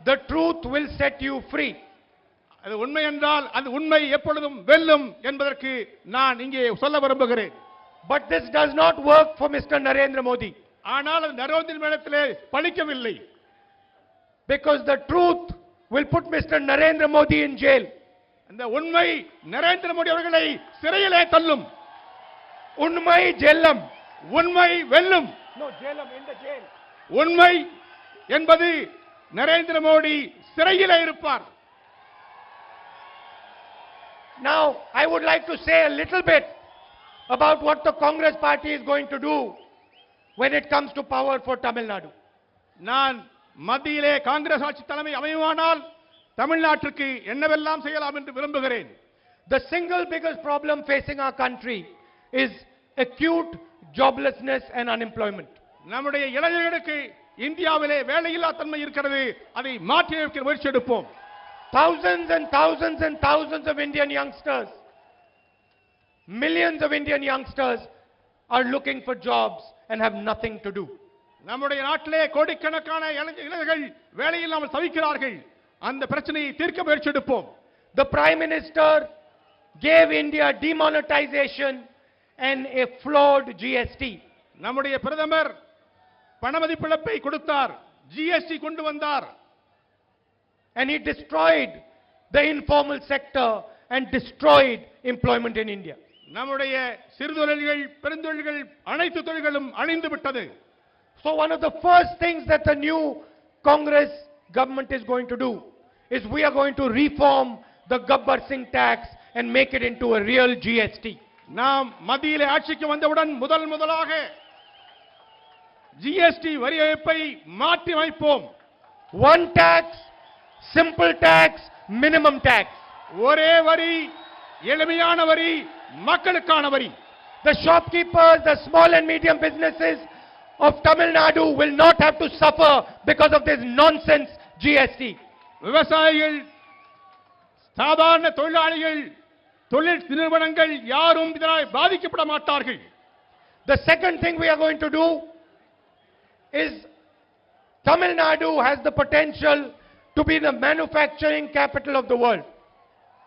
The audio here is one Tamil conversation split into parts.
the truth will set you free. அது உண்மை என்றால் அது உண்மை எப்பொழுதும் வெல்லும் என்பதற்கு நான் இங்கே சொல்ல விரும்புகிறேன் But this does not work for Mr. Narendra Modi ஆனால் அது நரோந்திர மேடத்திலே பலிக்கவில்லை because the truth will put Mr. Narendra Modi in jail. அந்த உண்மை நரேந்திர மோடி அவர்களை சிறையிலே தள்ளும் Unmai Jellam. உண்மை வெல்லும். உண்மை என்பது நரேந்திர மோடி சிறையிலே இருப்பார் Now, I would like to say a little bit about what the Congress party is going to do when it comes to power for Tamil Nadu. நான் மத்தியிலே காங்கிரஸ் ஆட்சி தலைமை அமையுமானால் தமிழ்நாட்டிற்கு என்னவெல்லாம் செய்யலாம் என்று விரும்புகிறேன் The single biggest problem facing our country is acute joblessness and unemployment. நம்முடைய இளைஞர்களுக்கு இந்தியாவிலே வேலையில்லா தன்மை இருக்கிறது அதை மாற்றி அமைக்க முயற்சி எடுப்போம் Thousands and thousands and thousands of Indian youngsters, millions of Indian youngsters are looking for jobs and have nothing to do. நம்முடைய நாட்டிலே கோடிக்கணக்கான இளைஞ- இளைஞர்கள் வேலையில்லாமல் தவிக்கிறார்கள் அந்த பிரச்சனையை தீர்க்க முயற்சி எடுப்போம் The Prime Minister gave India demonetization and a flawed GST. நம்முடைய பிரதமர் பணமதிப்பிழப்பை கொடுத்தார் ஜிஎஸ்டி கொண்டு வந்தார் And he destroyed the informal sector and destroyed employment in India. நம்முடைய சிறுதொழில்கள் பெருந்தொழில்கள் அனைத்து தொழில்களும் அழிந்து விட்டது So one of the first things that the new Congress government is going to do is we are going to reform the Gabbar Singh tax and make it into a real GST. நாம் மத்தியிலே ஆட்சிக்கு வந்தவுடன் முதல் முதலாக ஜிஎஸ்டி வரி அமைப்பை மாற்றி அமைப்போம் One tax, simple tax, minimum tax. ஒரே வரி எளிமையான வரி மக்களுக்கான வரி The shopkeepers, the small and medium businesses of Tamil Nadu will not have to suffer because of this nonsense GST. விவசாயிகள் சாதாரண தொழிலாளிகள் தொழில் நிறுவனங்கள் யாரும் இதனால் பாதிக்கப்பட மாட்டார்கள் The second thing we are going to do is Tamil Nadu has the potential to be the manufacturing capital of the world.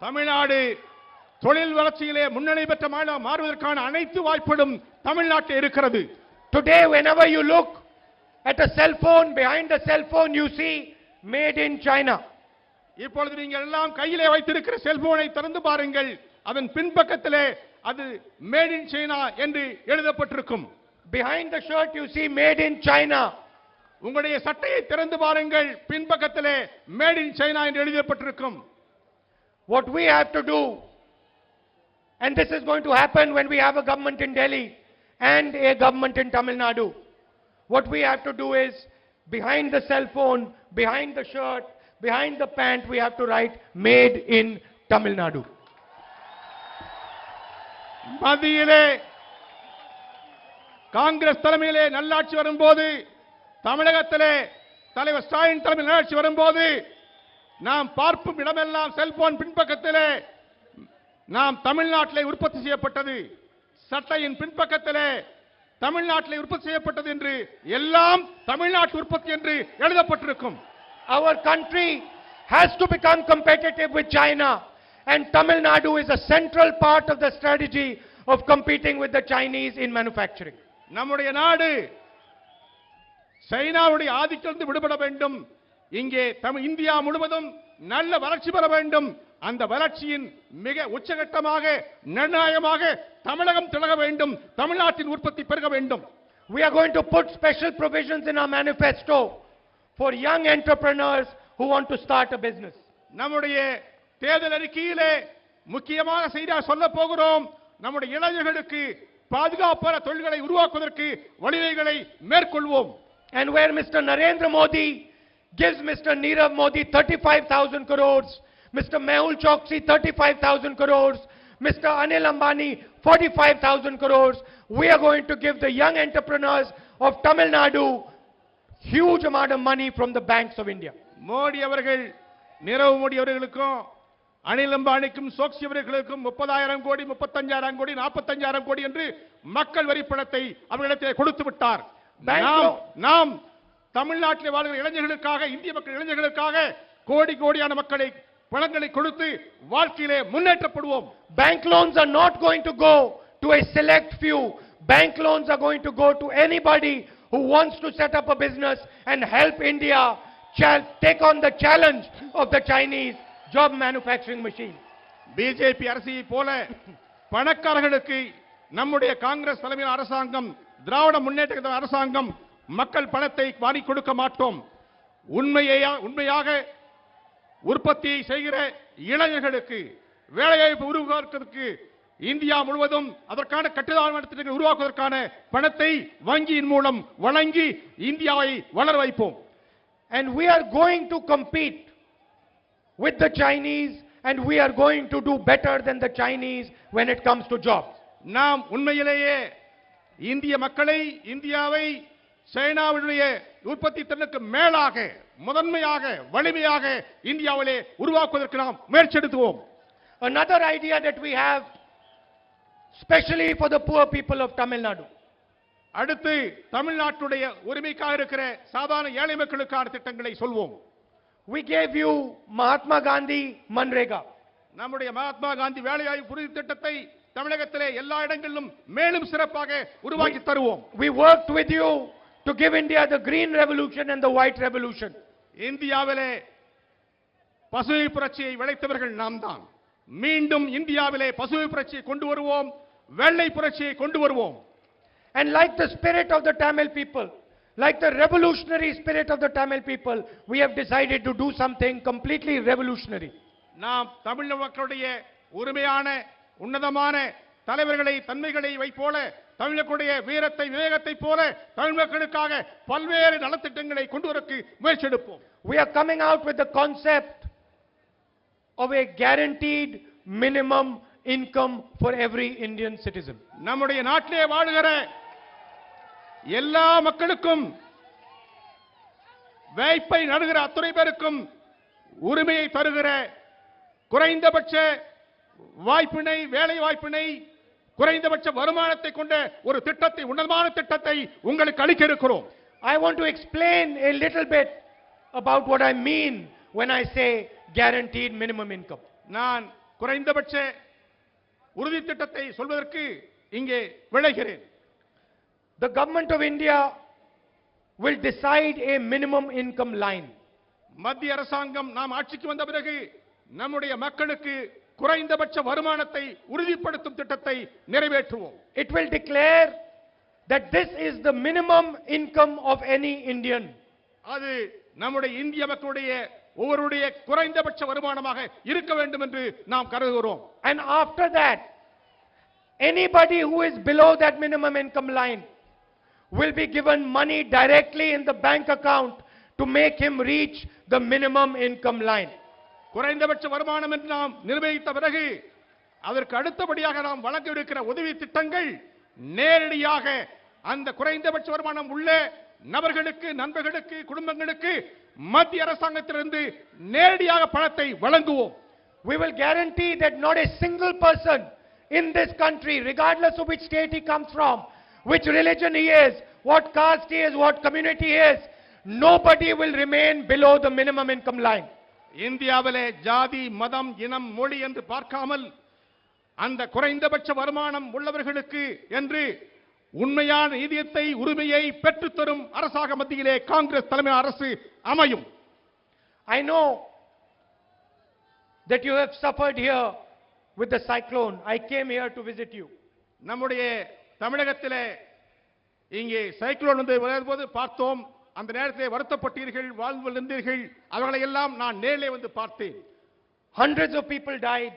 Tamil Nadu தொழில் வளர்ச்சியிலே முன்னணி பெற்ற மாநில மாறுவதற்கான அனைத்து வாய்ப்புகளும் தமிழ்நாட்டில் இருக்கிறது Today, whenever you look at a cell phone, behind the cell phone, you see made in China. இப்பொழுது நீங்கள் எல்லாம் கையிலே வைத்திருக்கிற செல்போனை திறந்து பாருங்கள் அதன் பின்பக்கத்திலே அது மேட் இன் சைனா என்று எழுதப்பட்டிருக்கும் Behind the shirt, you see made in China. உங்களுடைய சட்டையை திறந்து பாருங்கள் பின்பக்கத்திலே மேட் இன் சைனா என்று எழுதப்பட்டிருக்கும் What we have to do, and this is going to happen when we have a government in Delhi and a government in Tamil Nadu. What we have to do is, behind the cell phone, behind the shirt, behind the pant, we have to write made in Tamil Nadu. மத்தியிலே காங்கிரஸ் தலைமையிலே நல்லாட்சி வரும்போது தமிழகத்திலே தலைவர் ஸ்டாலின் தலைமையில் நல்லாட்சி வரும்போது நாம் பார்க்கும் இடமெல்லாம் செல்போன் பின்பக்கத்திலே நாம் தமிழ்நாட்டிலே உற்பத்தி செய்யப்பட்டது சட்டையின் பின்பக்கத்திலே தமிழ்நாட்டிலே உற்பத்தி செய்யப்பட்டது என்று எல்லாம் தமிழ்நாட்டு உற்பத்தி என்று எழுதப்பட்டிருக்கும் அவர் country has to become competitive with China and Tamil Nadu is a central part of the strategy of competing with the Chinese in manufacturing. நம்முடைய நாடு சைனாவுடைய ஆதிக்கத்திலிருந்து விடுபட வேண்டும். இங்கே இந்தியா முழுவதும் நல்ல வளர்ச்சி பெற வேண்டும். அந்த வளர்ச்சியின் மிக உச்சகட்டமாக நிர்ணயமாக தமிழகம் திளக வேண்டும். தமிழ்நாட்டின் உற்பத்தி பெருக வேண்டும். We are going to put special provisions in our manifesto for young entrepreneurs who want to start a business. நம்முடைய தேர்தல் அறிக்கையிலே முக்கியமாக செய்தியாக சொல்ல போகிறோம். நம்முடைய இளைஞர்களுக்கு பாதுகாப்பான தொழில்களை உருவாக்குவதற்கு வழிவகைகளை மேற்கொள்வோம் And where Mr. Narendra Modi gives Mr. Nirav Modi 35,000 crores, Mr. Mehul Choksi 35,000 crores, Mr. Anil Ambani 45,000 crores, we are going to give the young entrepreneurs of Tamil Nadu huge amount of money from the banks of India. Modi அவர்கள் நீரவ் மோடி அவர்களுக்கும் அனில் அம்பானிக்கும் சோக்சி அவர்களுக்கும் முப்பதாயிரம் கோடி முப்பத்தஞ்சாயிரம் கோடி நாற்பத்தஞ்சாயிரம் கோடி என்று மக்கள் வரி பணத்தை அவர்களிடத்தில் கொடுத்து விட்டார். நாம் தமிழ்நாட்டில் வாழ்கிற இளைஞர்களுக்காக இந்திய மக்கள் இளைஞர்களுக்காக கோடி கோடியான மக்களை பணங்களை கொடுத்து வாழ்க்கையிலே முன்னேற்றப்படுவோம். Bank loans are not going to go to a select few. Bank loans are going to go to anybody who wants to set up a business and help India take on the challenge of the Chinese job manufacturing machine BJP அரசியை போல பணக்காரர்களுக்கு நம்முடைய காங்கிரஸ் தலைமையில் அரசாங்கம் திராவிட முன்னேற்ற அரசாங்கம் மக்கள் பணத்தை வாரி கொடுக்க மாட்டோம். உண்மையா உண்மையாக உற்பத்தியை செய்கிற இளைஞர்களுக்கு வேலைவாய்ப்பு உருவாக்குவதற்கு இந்தியா முழுவதும் அதற்கான கட்டுதான திட்டங்களை உருவாக்குவதற்கான பணத்தை வங்கியின் மூலம் வழங்கி இந்தியாவை வளர வைப்போம். And we are going to compete with the Chinese and we are going to do better than the Chinese when it comes to jobs. நாம் உண்மையிலேயே இந்திய மக்களை இந்தியாவை சைனாவுடைய உற்பத்தி திறனுக்கு மேலாக முதன்மையாக வலிமையாக இந்தியாவிலே உருவாக்குவதற்கு நாம் முயற்சி எடுத்துவோம் Another idea that we have, especially for the poor people of Tamil Nadu, அடுத்து தமிழ்நாட்டுடைய உரிமைக்காக இருக்கிற சாதாரண ஏழை மக்களுக்கான திட்டங்களை சொல்வோம் we gave you Mahatma Gandhi Manrega. நம்முடைய மகாத்மா காந்தி வேலைவாய்ப்பு உறுதி திட்டத்தை தமிழகத்திலே எல்லா இடங்களிலும் மேலும் சிறப்பாக உருவாக்கி தருவோம் We worked with you to give India the green revolution and the white revolution. இந்தியாவிலே பசுமை புரட்சியை விளைத்தவர்கள் நாம் தான் மீண்டும் இந்தியாவிலே பசுமை புரட்சியை கொண்டு வருவோம் வெள்ளை புரட்சியை கொண்டு வருவோம் And like the spirit of the Tamil people, like the revolutionary spirit of the Tamil people, we have decided to do something completely revolutionary. நாம் தமிழ் மக்களுடைய உரிமையான உன்னதமான தலைவர்களை தன்மைகளை வைப்போல தமிழர்களுடைய வீரத்தை விவேகத்தை போல தமிழ் மக்களுக்காக பல்வேறு நலத்திட்டங்களை கொண்டு வரக்கு முயற்சி எடுப்போம் We are coming out with the concept of a guaranteed minimum income for every Indian citizen. நம்முடைய நாட்டிலே வாழுகிற எல்லா மக்களுக்கும் வேய்ப்பை நடுகிற அத்துணை பேருக்கும் உரிமையை தருகிற குறைந்தபட்ச வாய்ப்பினை வேலை வாய்ப்பினை குறைந்தபட்ச வருமானத்தை கொண்ட ஒரு திட்டத்தை உன்னதமான திட்டத்தை உங்களுக்கு அளிக்க இருக்கிறோம் I want to explain a little bit about what I mean when I say guaranteed minimum income. நான் குறைந்தபட்ச உறுதி திட்டத்தை சொல்வதற்கு இங்கே விளைகிறேன் The government of India will decide a minimum income line. மத்திய அரசாங்கம் நாம் ஆட்சிக்கு வந்த பிறகு நம்முடைய மக்களுக்கு குறைந்தபட்ச வருமானத்தை உறுதிப்படுத்தும் திட்டத்தை நிறைவேற்றுவோம் It will declare that this is the minimum income of any Indian. அது நம்முடைய இந்திய மக்களுடைய ஒவ்வொருடைய குறைந்தபட்ச வருமானமாக இருக்க வேண்டும் என்று நாம் கருதுகிறோம் And after that, anybody who is below that minimum income line will be given money directly in the bank account to make him reach the minimum income line. குறைந்தபட்ச வருமானம் என்று நாம் நிர்ணயித்த பிறகு அதற்கு அடுத்தபடியாக நாம் வழங்க இருக்கிற உதவி திட்டங்கள் நேரடியாக அந்த குறைந்தபட்ச வருமானம் உள்ள நபர்களுக்கு நண்பர்களுக்கு குடும்பங்களுக்கு மத்திய அரசாங்கத்திலிருந்து நேரடியாக பணத்தை வழங்குவோம் We will guarantee that not a single person in this country, regardless of which state he comes from, which religion he is, what caste he is, what community he is, nobody will remain below the minimum income line. இந்தியாவிலே ஜாதி மதம் இனம் மொழி என்று பார்க்காமல் அந்த குறைந்தபட்ச வருமானம் உள்ளவர்களுக்கு என்று உண்மையான நீதியத்தை உரிமையை பெற்றுத்தரும் அரசாக மத்தியிலே காங்கிரஸ் தலைமை அரசு அமையும் I know that you have suffered here with the cyclone. I came here to visit you. நம்முடைய தமிழகத்திலே இங்கே சைக்ளோன் வந்து வரும்போது பார்த்தோம் அந்த நேரத்திலே வருத்தப்பட்டீர்கள் வாழ்வு இருந்தீர்கள் அவர்களை எல்லாம் நான் நேரிலே வந்து பார்த்தேன் Hundreds of people died.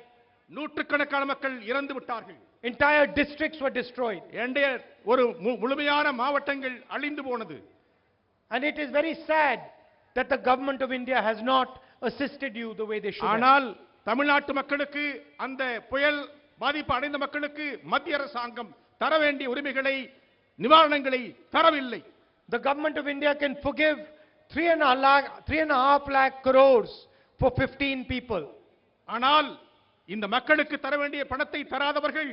நூற்றுக்கணக்கான மக்கள் இறந்து விட்டார்கள் Entire districts were destroyed. எண்டைய ஒரு முழுமையான மாவட்டங்கள் அழிந்து போனது And it is very sad that the government of India has not assisted you the way they should. ஆனால் தமிழ்நாட்டு மக்களுக்கு அந்த புயல் பாதிப்பு அடைந்த மக்களுக்கு மத்திய அரசாங்கம் தர வேண்டிய உரிமைகளை நிவாரணங்களை தரவில்லை The government of India can forgive three and a lakh, three and a half lakh crores for 15 people. ஆனால் இந்த மக்களுக்கு தர வேண்டிய பணத்தை தராதவர்கள்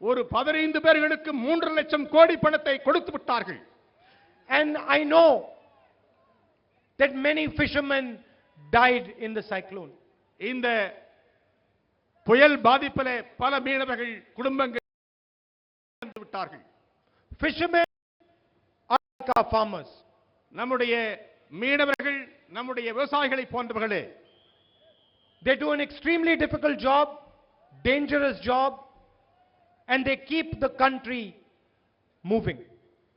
ஒரு பதினைந்து பேர்களுக்கு மூன்று லட்சம் கோடி பணத்தை கொடுத்து விட்டார்கள் And I know that many fishermen died in the cyclone. இந்த புயல் பாதிப்பிலே பல மீனவர்கள் குடும்பங்கள் விட்டார்கள் farmers. நம்முடைய மீனவர்கள் நம்முடைய விவசாயிகளை போன்றவர்களே They do an extremely difficult job, dangerous job, and they keep the country moving.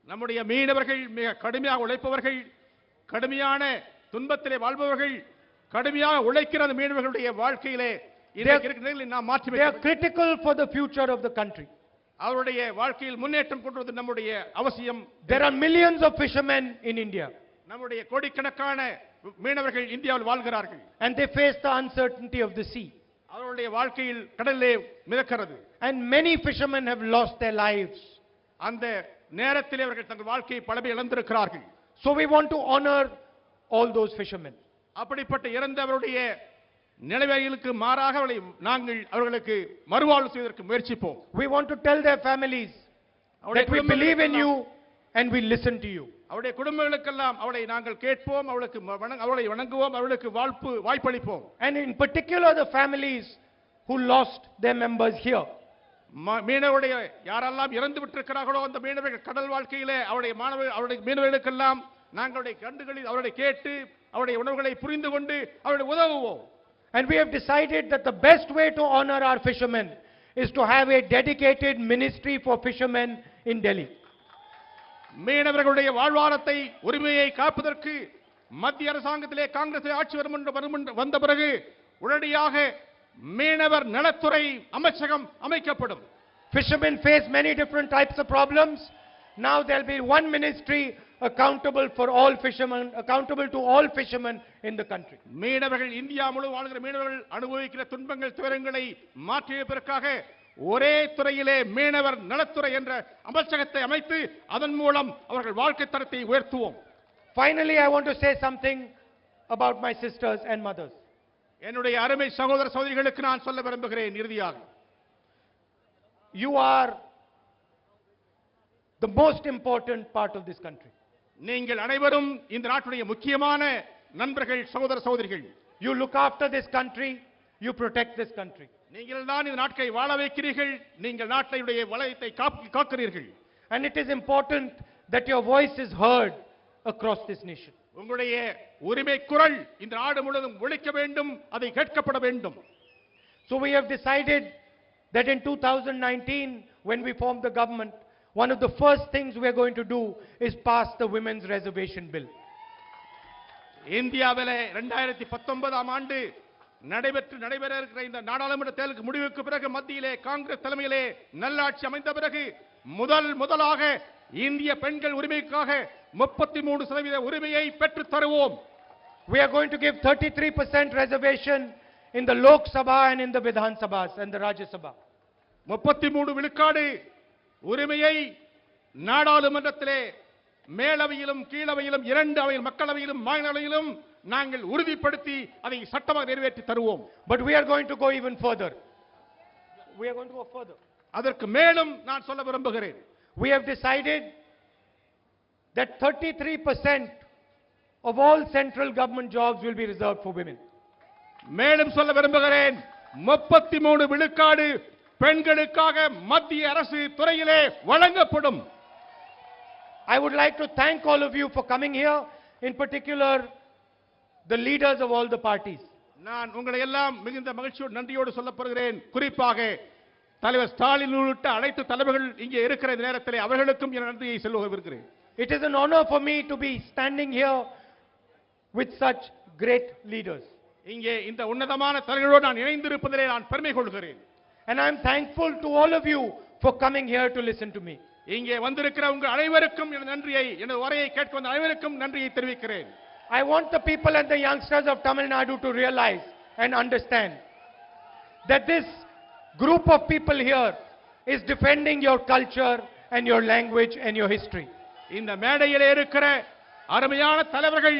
நம்முடைய மீனவர்கள் மிக கடுமையாக உழைப்பவர்கள் கடுமையான துன்பத்திலே வாழ்பவர்கள் கடுமையாக உழைக்கிற மீனவர்களுடைய வாழ்க்கையிலே வைக்க critical for the future of the country. அவருடைய வாழ்க்கையில் முன்னேற்றம் கொண்டு வருவது நம்முடைய அவசியம் There are millions of fishermen in India, நம்முடைய கோடிக்கணக்கான மீனவர்கள் இந்தியாவில் வாழ்கிறார்கள் and they face the uncertainty of the sea. அவருடைய வாழ்க்கையில் கடலிலே மிதக்கிறது And many fishermen have lost their lives. அந்த நேரத்திலே அவர்கள் தங்கள் வாழ்க்கையை பலமை இழந்திருக்கிறார்கள் So we want to honor all those fishermen. அப்படிப்பட்ட இறந்தவருடைய நிலைமைகளுக்கு மாறாக அவர்களை நாங்கள் அவர்களுக்கு மறுவாழ்வு செய்வதற்கு முயற்சிப்போம் We want to tell their families that we believe in you and we listen to you. அவருடைய குடும்பங்களுக்கெல்லாம் அவளை நாங்கள் கேட்போம் அவளுக்கு அவளை வணங்குவோம் அவளுக்கு வாழ்ப்பு வாய்ப்பளிப்போம் And in particular, the families who lost their members here. மீனவருடைய யாரெல்லாம் இறந்து விட்டிருக்கிறார்களோ அந்த மீனவர்கள் கடல் வாழ்க்கையிலே அவருடைய மாணவர்கள் அவருடைய மீனவர்களுக்கெல்லாம் நாங்களுடைய கண்டுகளில் அவருடைய கேட்டு அவருடைய உணவுகளை புரிந்து கொண்டு அவருடைய உதவுவோம் And we have decided that the best way to honor our fishermen is to have a dedicated ministry for fishermen in Delhi. மீனவர்களுடைய வாழ்வாரத்தை உரிமையை காப்பதற்கு மத்திய அரசாங்கத்திலே காங்கிரஸ் ஆட்சி வரும் வந்த பிறகு உடனடியாக மீனவர் நலத்துறை அமைச்சகம் அமைக்கப்படும் Fishermen face many different types of problems. Now there'll be one ministry accountable for all fishermen, accountable to all fishermen in the country. மீனவர்கள் இந்தியா முழு வாழ்கிற மீனவர்கள் அனுபவிக்கிற துன்பங்கள் துயரங்களை மாற்றியதற்காக ஒரே துறையிலே மீனவர் நலத்துறை என்ற அமைச்சகத்தை அமைத்து அதன் மூலம் அவர்கள் வாழ்க்கை தரத்தை உயர்த்துவோம் Finally, I want to say something about my sisters and mothers. என்னுடைய அருமை சகோதர சகோதரிகளுக்கு நான் சொல்ல விரும்புகிறேன் இறுதியாக You are the most important part of this country. நீங்கள் அனைவரும் இந்த நாட்டுடைய முக்கியமான நண்பர்கள் சகோதர சகோதரிகள் You look after this country, you protect this country. நீங்கள் தான் இந்த நாட்டை வாழ வைக்கிறீர்கள் நீங்கள் நாட்டையுடைய வளையத்தை காப்பு- காக்கிறீர்கள் And it is important that your voice is heard across this nation. உங்களுடைய உரிமை குரல் இந்த நாடு முழுவதும் ஒழிக்க வேண்டும் அதை கேட்கப்பட வேண்டும் So we have decided that in 2019, when we form the government, one of the first things we are going to do is pass the Women's Reservation Bill. இந்தியாவிலே இரண்டாயிரத்தி பத்தொன்பதாம் ஆண்டு நடைபெற்று நடைபெற இருக்கிற இந்த நாடாளுமன்ற தேர்தலுக்கு முடிவுக்கு பிறகு மத்தியிலே காங்கிரஸ் தலைமையிலே நல்லாட்சி அமைந்த பிறகு முதல் முதலாக இந்திய பெண்கள் உரிமைக்காக முப்பத்தி மூணு சதவீத உரிமையை பெற்றுத் தருவோம் We are going to give 33% reservation in the Lok Sabha and in the Vidhan Sabhas and the Rajya Sabha. முப்பத்தி மூணு விழுக்காடு உரிமையை நாடாளுமன்றத்திலே மேலவையிலும் கீழவையிலும் இரண்டு அவையில் மக்களவையிலும் மாநிலவையிலும் நாங்கள் உறுதிப்படுத்தி அதை சட்டமாக நிறைவேற்றி தருவோம் But we are going to go even further. We are going to go further. அதற்கு மேலும் நான் சொல்ல விரும்புகிறேன் We have decided that 33% of all central government jobs will be reserved for women. மேலும் சொல்ல விரும்புகிறேன் முப்பத்தி மூணு விழுக்காடு பெண்களுக்காக மத்திய அரசு துறையிலே வழங்கப்படும் I would like to thank all of you for coming here, in particular, the leaders of all the parties. நான் உங்களை எல்லாம் மிகுந்த மகிழ்ச்சியோடு நன்றியோடு சொல்லப்படுகிறேன் குறிப்பாக தலைவர் ஸ்டாலின் உள்ளிட்ட அனைத்து தலைவர்கள் இங்கே இருக்கிற இந்த நேரத்திலே அவர்களுக்கும் என் நன்றியை சொல்ல விரும்புகிறேன் It is an honor for me to be standing here with such great leaders. இங்கே இந்த உன்னதமான தலைவர்களோடு நான் இணைந்திருப்பதிலே நான் பெருமை கொள்கிறேன் And I am thankful to all of you for coming here to listen to me. இங்கே வந்திருக்கிற உங்கள் அனைவருக்கும் எனது நன்றியை எனது உரையை கேட்க வந்த அனைவருக்கும் நன்றியை தெரிவிக்கிறேன் I want the people and the youngsters of Tamil Nadu to realize and understand that this group of people here is defending your culture and your language and your history. இந்த மேடையிலே இருக்கிற அருமையான தலைவர்கள்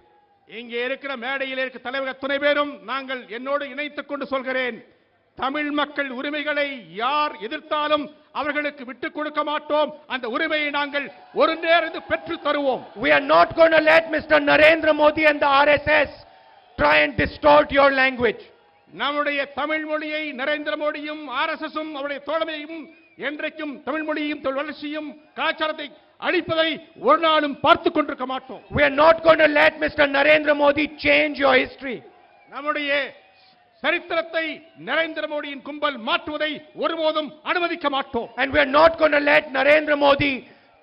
இங்கே இருக்கிற மேடையில் இருக்கிற தலைவர் துணை பேரும் நாங்கள் என்னோடு இணைத்துக் கொண்டு சொல்கிறேன் தமிழ் மக்கள் உரிமைகளை யார் எதிர்த்தாலும் அவர்களுக்கு விட்டுக் கொடுக்க மாட்டோம் அந்த உரிமையை நாங்கள் ஒரு நேரம் பெற்று தருவோம் We are not going to let Mr. Narendra Modi and the RSS try and distort your language. நம்முடைய தமிழ் மொழியை நரேந்திர மோடியும் ஆர்எஸ்எஸும் அவருடைய தோழமையும் என்றைக்கும் தமிழ் மொழியும் வளர்ச்சியும் கலாச்சாரத்தை அழிப்பதை ஒரு நாளும் பார்த்துக் கொண்டிருக்க மாட்டோம் We are not going to let Mr. Narendra Modi change your history. நம்முடைய சரித்திரத்தை நரேந்திர மோடியின் கும்பல் மாற்றுவதை ஒருபோதும் அனுமதிக்க மாட்டோம் And we are not going to let Narendra Modi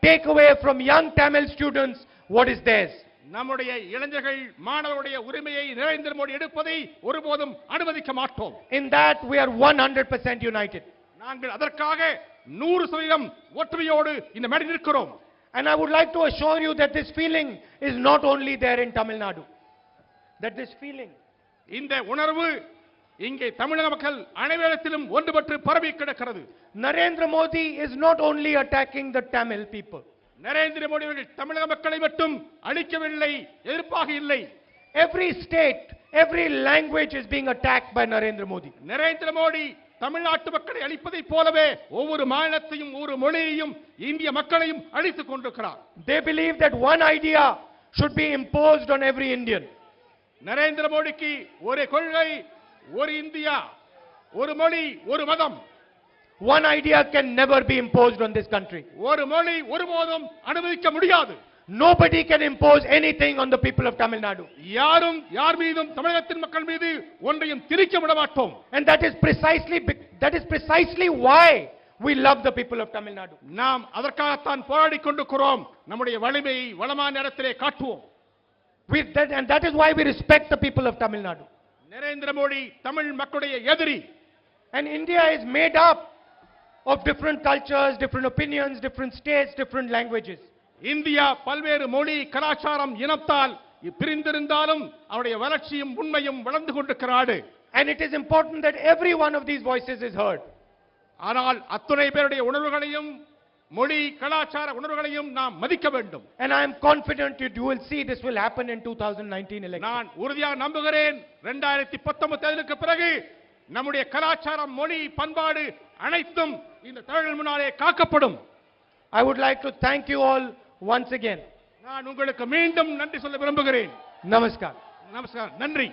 take away from young Tamil students what is theirs. நம்முடைய இளைஞர்கள் மாணவருடைய உரிமையை நரேந்திர மோடி எடுப்பதை ஒருபோதும் அனுமதிக்க மாட்டோம் In that, we are 100% united. நாங்கள் அதற்காக நூறு சதவீதம் ஒற்றுமையோடு இந்த மேடை நிற்கிறோம் And I would like to assure you that this feeling is not only there in Tamil Nadu. That this feeling, இந்த உணர்வு இங்கே தமிழக மக்கள் அனைவரிடத்திலும் ஒன்றுபட்டு பரவி கிடக்கிறது Narendra Modi is not only attacking the Tamil people. Narendra Modi அவர்கள் தமிழக மக்களை மட்டும் அழிக்கவில்லை எதிர்ப்பாக இல்லை Every state, every language is being attacked by Narendra Modi. Narendra Modi தமிழ்நாட்டு மக்களை அழிப்பதைப் போலவே ஒவ்வொரு மாநிலத்தையும் ஒவ்வொரு மொழியையும் இந்திய மக்களையும் அழித்துக் கொண்டிருக்கிறார் They believe that one idea should be imposed on every Indian. Narendra மோடிக்கு ஒரு கொள்கை ஒரு இந்தியா ஒரு மொழி ஒரு மதம் One idea can never be imposed on this country. ஒரு மொழி ஒருபோதும் அனுமதிக்க முடியாது Nobody can impose anything on the people of Tamil Nadu. யாரும் யார் மீதும் தமிழகத்தின் மக்கள் மீது ஒன்றையும் திரிக்க விட மாட்டோம் And that is precisely, bec- that is precisely why we love the people of Tamil Nadu. நாம் அதற்காகத்தான் போராடிக் கொண்டிருக்கிறோம் நம்முடைய வலிமையை வளமான இடத்திலே காட்டுவோம் We, that, and that is why we respect the people of Tamil Nadu. Narendra Modi Tamil மக்களுடைய எதிரி And India is made up of different cultures, different opinions, different states, different languages. India பல்வேறு மொழி கலாச்சாரம் இனத்தால் பிரிந்திருந்தாலும் அவருடைய வளர்ச்சியும் உண்மையும் வளர்ந்து கொண்டிருக்கிற நாடு And it is important that every one of these voices is heard. ஆனால் அத்துணை பேருடைய உணர்வுகளையும் மொழி கலாச்சார உணர்வுகளையும் நாம் மதிக்க வேண்டும் And I am confident you will see this will happen in 2019 election. நான் உறுதியாக நம்புகிறேன் 2019 பத்தொன்பது தேர்தலுக்கு பிறகு நம்முடைய கலாச்சாரம் மொழி பண்பாடு அனைத்தும் இந்த தேர்தல் முன்னாலே காக்கப்படும் I would like to thank you all once again. நான் உங்களுக்கு மீண்டும் நன்றி சொல்ல விரும்புகிறேன் Namaskar. நமஸ்கார் நன்றி